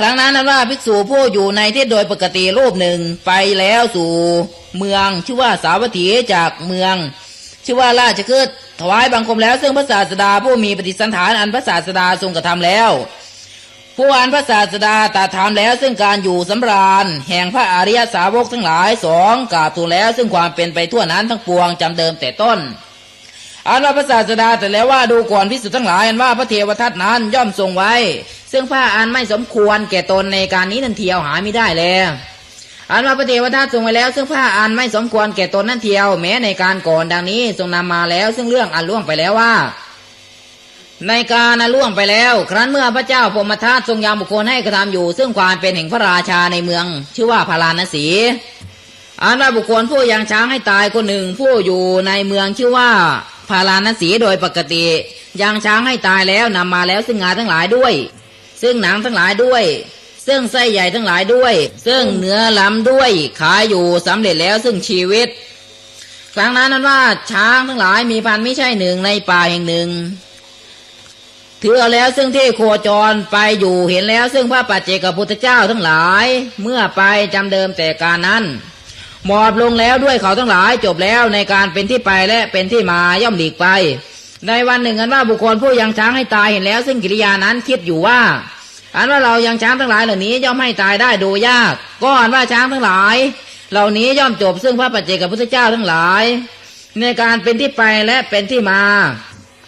ครั้งนั้นนั้นว่าภิกษุผู้อยู่ในที่โดยปกติรูปหนึ่งไปแล้วสู่เมืองชื่อว่าสาวัตถีจากเมือง ชื่อว่าราชคฤห์ถวายบังคมแล้ว ซึ่งพระศาสดาผู้มีปฏิสันฐานอันพระศาสดาทรงกระทำแล้ว ผู้อ่านพระศาสดาตรัดถามแล้วซึ่งการอยู่สำราญ แห่งพระอริยสาวกทั้งหลายสองกล่าวถูกแล้ว ซึ่งความเป็นไปทั่วนั้นทั้งปวงจำเดิมแต่ต้นอันว่าพระศาสดาแต่แล้วว่าดูก่อนพิสุทธ์ทั้งหลายอันว่าพระเทวทัตนั้นย่อมทรงไว้ ซึ่งผ้าอันไม่สมควรแก่ตนในการนี้นันเทียวหาไม่ได้แล้วอันว่าพระเทวทัตทรงไว้แล้ว ซึ่งผ้าอันไม่สมควรแก่ตนนั่นเทียว แม้ในการก่อนดังนี้ทรงนำมาแล้ว ซึ่งเรื่องอันล่วงไปแล้วว่า ในการอันล่วงไปแล้ว ครั้นเมื่อพระเจ้าพรมทัตทรงยามบุคคลให้กระทำอยู่ ซึ่งความเป็นแห่งพระราชาในเมือง ชื่อว่าพาราณสีอันว่าบุคคลผู้ยังช้างให้ตายคนหนึ่งผู้อยู่ในเมืองชื่อว่าพาราณสีโดยปกติยังช้างให้ตายแล้วนำมาแล้วซึ่งงานทั้งหลายด้วย ซึ่งหนังทั้งหลายด้วย ซึ่งไส้ใหญ่ทั้งหลายด้วย ซึ่งเนื้อลำด้วยขายอยู่สำเร็จแล้วซึ่งชีวิต ครั้งนั้นนั้นว่าช้างทั้งหลายมีพันไม่ใช่หนึ่งในป่าแห่งหนึ่งถือเอาแล้วซึ่งที่โคจรไปอยู่เห็นแล้วซึ่งพระปัจเจกพุทธเจ้าทั้งหลาย เมื่อไปจำเดิมแต่การนั้นหมอบลงแล้วด้วยเขาทั้งหลายจบแล้วในการเป็นที่ไปและเป็นที่มาย่อมหลีกไป ในวันหนึ่งอันว่าบุคคลผู้ยังช้างให้ตายเห็นแล้ว ซึ่งกิริยานั้นคิดอยู่ว่า อันว่าเรายังช้างทั้งหลายเหล่านี้ย่อมให้ตายได้โดยยาก ก็อันว่าช้างทั้งหลาย เหล่านี้ย่อมจบซึ่งพระปัจเจกพุทธเจ้าทั้งหลาย ในการเป็นที่ไปและเป็นที่มา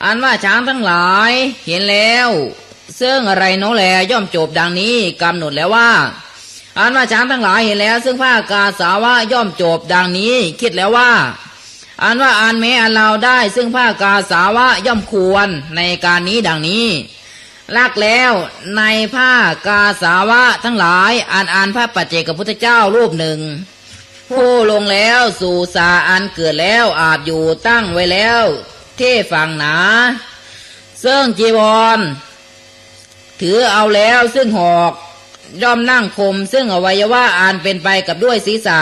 อันว่าช้างทั้งหลายเห็นแล้ว ซึ่งอะไรโนแลย่อมจบดังนี้กำหนดแล้วว่า อันว่าช้างทั้งหลายเห็นแล้ว ซึ่งผ้ากาสาวะย่อมจบดังนี้คิดแล้วว่า อันว่าอันแม้อันเราได้ซึ่งผ้ากาสาวะย่อมควรในการนี้ดังนี้ลักแล้วในผ้ากาสาวะทั้งหลายอันอ่านพระปัจเจกพุทธเจ้ารูปหนึ่ง ผู้ลงแล้วสู่สาอันเกิดแล้วอาจอยู่ตั้งไว้แล้วเท่ฝั่งหนา ซึ่งจีวร ถือเอาแล้วซึ่งหอกย่อมนั่งคมซึ่งอวัยวะอันเป็นไปกับด้วยศีรษะ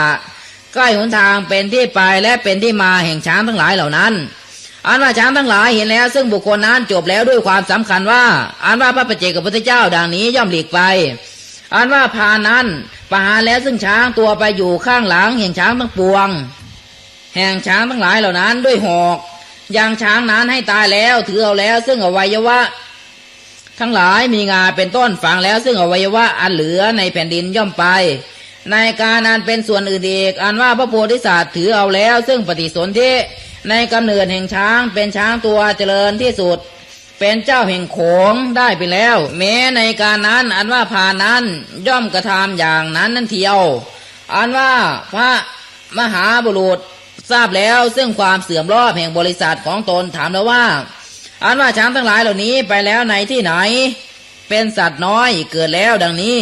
ใกล้หนทางเป็นที่ไปและเป็นที่มาแห่งช้างทั้งหลายเหล่านั้น อันว่าช้างทั้งหลายเห็นแล้ว ซึ่งบุคคลนั้นจบแล้วด้วยความสำคัญว่า อันว่าพระปเจกับพุทธเจ้าดังนี้ย่อมหลีกไปอันว่าพานั้นปหารแล้วซึ่งช้างตัวไปอยู่ข้างหลังแห่งช้างทั้งปวง แห่งช้างทั้งหลายเหล่านั้นด้วยหอกยังช้างนั้นให้ตายแล้วถือเอาแล้ว ซึ่งอวัยวะ ทั้งหลายมีงาเป็นต้นฝังแล้ว ซึ่งอวัยวะอันเหลือในแผ่นดินย่อมไป ในการอันเป็นส่วนอื่นอีกอันว่าพระโพธิสัตว์ถือเอาแล้ว ซึ่งปฏิสนธิในกำเนิดแห่งช้างเป็นช้างตัวเจริญที่สุด เป็นเจ้าแห่งโขงได้ไปแล้ว แม้ในการนั้นอันว่าพานั้นย่อมกระทำอย่างนั้นนั่นเทียว อันว่าพระมหาบุรุษทราบแล้วซึ่งความเสื่อมรอบแห่งบริษัทของตนถามแล้วว่า อันว่าช้างทั้งหลายเหล่านี้ไปแล้วในที่ไหน เป็นสัตว์น้อยเกิดแล้วดังนี้